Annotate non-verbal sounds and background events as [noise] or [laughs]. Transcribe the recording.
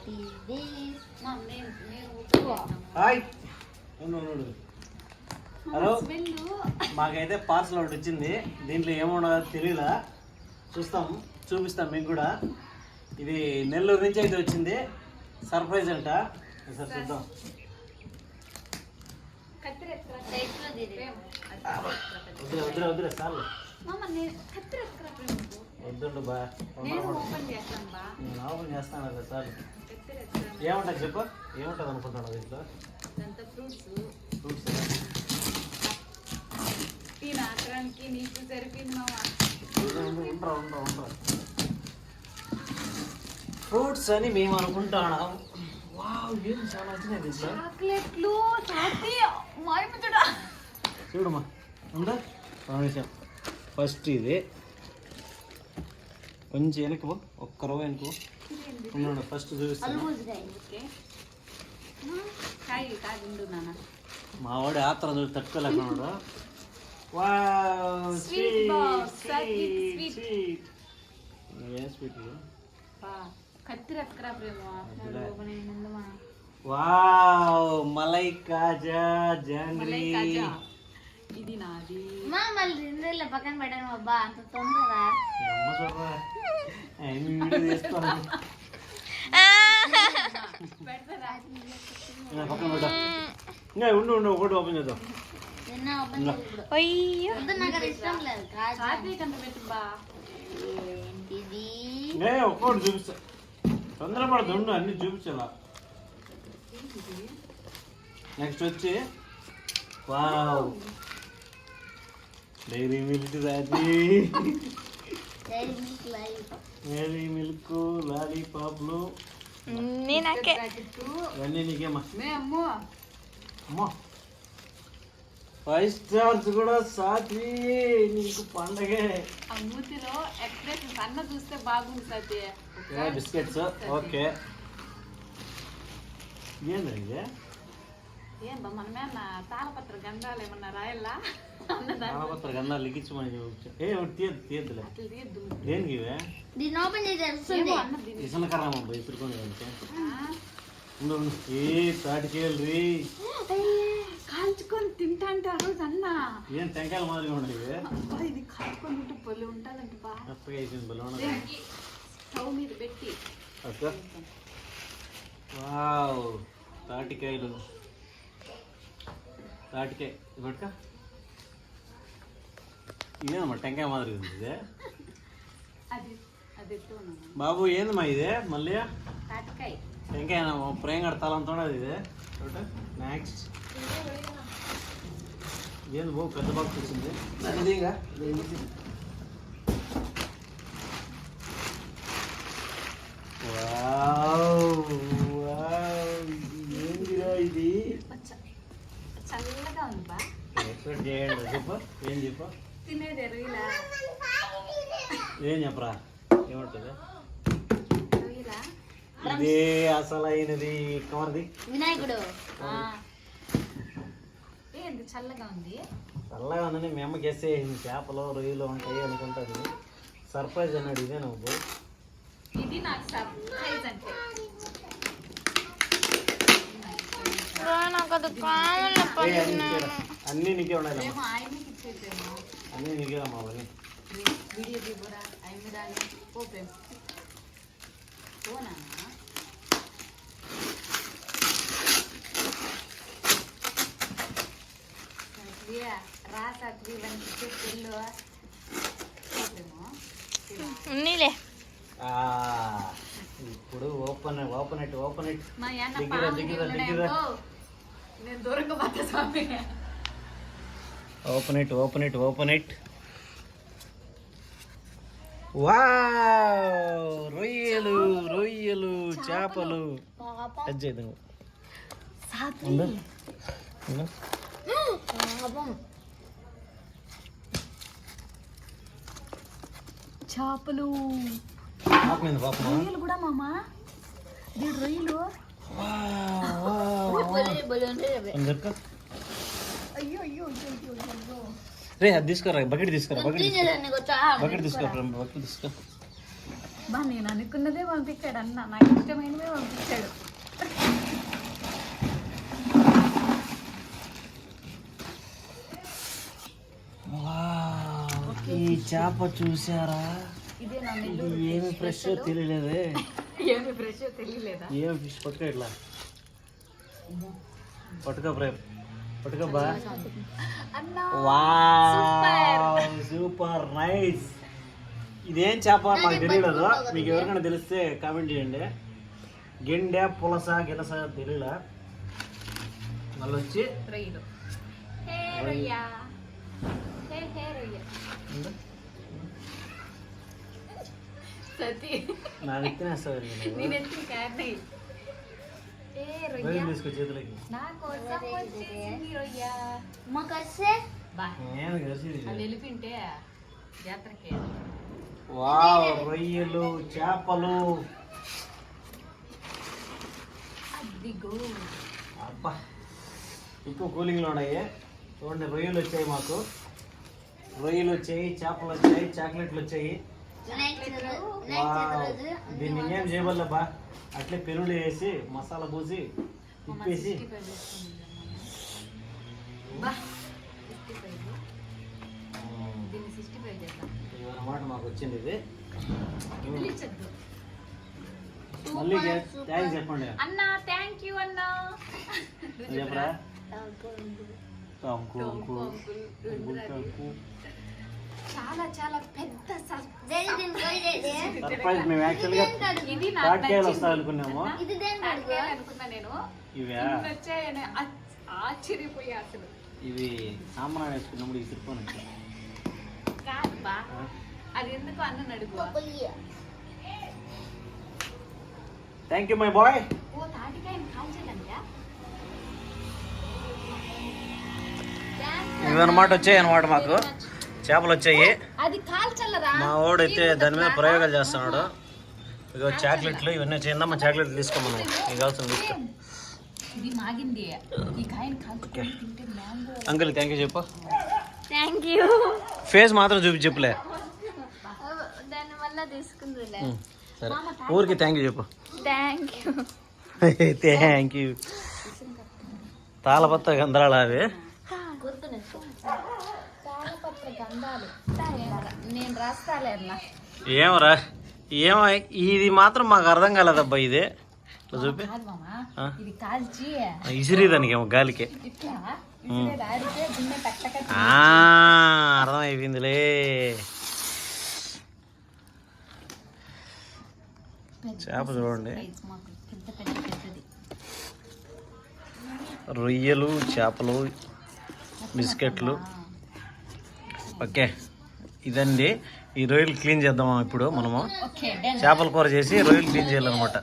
What is this మా నేను నేను ఊరుకోను. హాయ్. హలో మాకైతే పార్సల్ ఒకటి వచ్చింది. దీంట్లో ఏముండదో తెలియలా. చూస్తాం. చూపిస్తాం మీకు కూడా. ఇది నెల్లూరు నుంచి అయితే వచ్చింది. సర్ప్రైజ్ అంట. ఒకసారి చూద్దాం. పెద్ద. వద్దులే వద్దులే నువ్వు. వద్దుండు బా. నేను ఓపెన్ చేస్తాను కదా సార్ ఏముంటుంది చెప్పు? ఏముంటుంది అనుకుంటున్నావు దీంట్లో? ఫ్రూట్స్ ఫ్రూట్స్ ఈ నాటకానికి నీకు సరిపోయింది? మామ ఉండరా ఉండరా ఉండరా. ఫ్రూట్స్ అని మేము అనుకుంటున్నాం. వావ్ ఏం చాలా వచ్చినాయి దీంట్లో. చాక్లెట్లు చాటి మాయముతుడా చూడమ్మా. ఉందా? ఫస్ట్ ఇది. కొంచెం వెనక్కి పో. ఒక్క రవ్వ వెనక్కి ఉండు ఫస్ట్ చూపిస్తాను అల్మూజ్గాయ ఓకే. కాయి కాగిండు నాన్న. మా వాడు ఆత్రం చూసి తట్టుకోలేకున్నాడు [laughs] వావ్ మలై కాజా జాంగ్రీ ఇది? నాది. మా మళ్ళీ రెండు పక్కన పెట్టాను అబ్బా అంత తొందర అమ్మ చూడరా? ఏమి [laughs] వీడియో తీస్తాను పెడతారా ఇంకా పక్కన పెట్టా ఇంకా ఉండు ఉండు ఒకటి ఓపెన్ చేద్దాం వద్దు నాకు ఇష్టం లేదు చూపిస్తా. తొందరపడదు ఉండు అన్ని చూపించాలా. నెక్స్ట్ వచ్చి వావ్. డైరీ మిల్క్ రాజీ డైరీ మిల్క్ లైవ్ డైరీ మిల్క్ లాలీపాప్లు ప్యాకెట్ ఇవన్నీ నీకేమా మే అమ్మో ఫైవ్ స్టార్స్ కూడా సాత్వి నీకు పండగే మూతిలో ఎక్స్ప్రెషన్ అన్న చూస్తే బాగుంది బిస్కెట్స్ ఓకే ఏంది ఇది ఏం బా మనమే అన్న తాళపత్ర గంధాలు ఏమన్నా రాయల్లా గంధాలు లిఖించమని. ఏ తీయద్దు తీయద్దులే. దేనికి ఇవే? దీన్ని ఓపెన్ చేసి అన్న అంటే ఆ, ఉండు ఉండు. ఏ తాటికేళ్ళి కాల్చుకొని తింటా అంటే ఆ రోజు అన్న. ఏం టెంకాయలు మాదిరిగా అబ్బా, ఇది కాల్చుకొని ఉంటే పొలి ఉంటుందంట బా. మెత్తగా అయిపోయింది బలం దేనికి? స్టవ్ మీద పెట్టి. వావ్ తాటికాయలు. తాటికాయ పట్టుక ఇదేనమ్మా టెంకాయ మాదిరి ఉంది ఇదే. అది అది బాబు ఏందమ్మా ఇదే? మళ్ళీ? టెంకాయ ప్రేమ కడతాలంతో ఇదే. చూడ నెక్స్ట్ ఏంది బాబు పెద్ద బాక్స్ వచ్చింది ఇదిగా వావ్ వావ్ ఏందిరా ఇది? చల్లగా ఉంది? బా చేయండి చెప్పు ఏం చెప్పు? ఏం చెప్పరా? ఏమంటుంది? ఇదే అసలైనది. కవర్ది? వినాయకుడు. ఏంది చల్లగా ఉంది? చల్లగా ఉందని మీ అమ్మ గెస్ చేసింది. చేపలు రొయ్యలు ఉంటాయి అనుకుంటుంది. సర్ప్రైజ్ అన్నాడు ఇదే నువ్వు. ఇది నాకు సర్ప్రైజ్ అంటే. అన్ని నీకే ఉండాలి అన్నీ నీకే అమ్మా అవన్నీ వీడియో దిగురా ఆయన దాన్ని ఓ ప్రేమ ఓనా రా సాత్వి ఇవన్నీ చెల్లు ఉన్నీలే. ఆ, ఇప్పుడు open open it open it మా అన్న. నేను దూరంగా పోతా స్వామి. Open it open it open it wow రొయ్యలు రొయ్యలు చేపలు. టచ్ చేయదు చేపలు. రొయ్యలు కూడా మామా? రొయ్యలు. రే అది తీసుకురా బకెట్ తీసుకురా బకెట్ బకెట్ తీసుకురా. బకెట్ తీసుకురా. బా నేను అనుకున్నదే పంపించాడు అన్న. నాకు ఇష్టమైనవే పంపించాడు. ఈ చేప చూసారా? ఏమి ఫ్రెష్ తెలియలేదే. [laughs] ఏమి ఫ్రెష్ తెలియలేదా? ఏమి ఫిష్ పట్టుకో ఇట్లా? పట్టుకో ప్రేమ్ పట్టుకో బా. అన్నా వావ్ సూపర్. నైస్. ఇదేం చేప మాకు తెలియలేదు మీకు ఎవరికైనా తెలిస్తే కామెంట్ చేయండి. గెండె పులస గిలస తెలియలా మళ్ళీ వచ్చి రొయ్యలు. హే రొయ్యలు చేపలు. అబ్బా ఎక్కువ కూలింగ్లో ఉన్నాయి. చూడండి రొయ్యలు వచ్చాయి మాకు. రొయ్యలు వచ్చాయి చేపలు వచ్చాయి చాక్లెట్లు వచ్చాయి. దీన్ని ఏం చేయబల్లబ్బా అట్లే పెరుగు వేసి మసాలా పూసి తిప్పేసి చేద్దాం ఇదన్నమాట మాకు వచ్చింది ఇది మళ్ళీ థ్యాంక్స్ చెప్పండి అన్నా థ్యాంక్ యూ అన్నా చెప్పరా. చాలా చాలా పెద్ద సర్ప్రైజ్. మేము. వస్తాయి అనుకున్నాము ఇది దేని అనుకున్నా నేను. ఇవే? వచ్చాయని ఆశ్చర్యపోయా అసలు. ఇవి సాంబ్రాణి వేసుకున్నప్పుడు కాదు బా అది ఎందుకు అన్న అడుగు థ్యాంక్ యూ మై బాయ్ ఓ తాటికాయని ఇవన్నమాట వచ్చాయి అనమాట మాకు చేపలు వచ్చాయి మా వాడు అయితే దాని మీద ప్రయోగాలు చేస్తున్నాడు. ఇగో చాక్లెట్లు ఇవన్నీ చిన్న చాక్లెట్లు తీసుకోమన్నాం మీకు కావాల్సిన తీసుకో. అంకుల్ థ్యాంక్ యూ చెప్పు. థ్యాంక్ యూ ఫేస్ మాత్రం చూపి చెప్పులే. సరే. ఊరికి థ్యాంక్ యూ చెప్పు. థ్యాంక్ యూ థ్యాంక్ యూ తాళపత్ర గంధరాలు అవి. గంధాలు నేను ఏమరా? ఏమో ఇది మాత్రం మాకు అర్థం కాలేదబ్బా ఇది. చూపి. ఇది కాల్చి. ఇసిరి దానికి ఏమో గాలికి. అర్థమైపోయిందిలే. చేప చూడండి. రొయ్యలు చేపలు బిస్కెట్లు. ఓకే. ఇదండి. ఈ రొయ్యలు క్లీన్ చేద్దాం ఇప్పుడు మనము? చేపల కూర చేసి రొయ్యలు క్లీన్ చేయాలన్నమాట?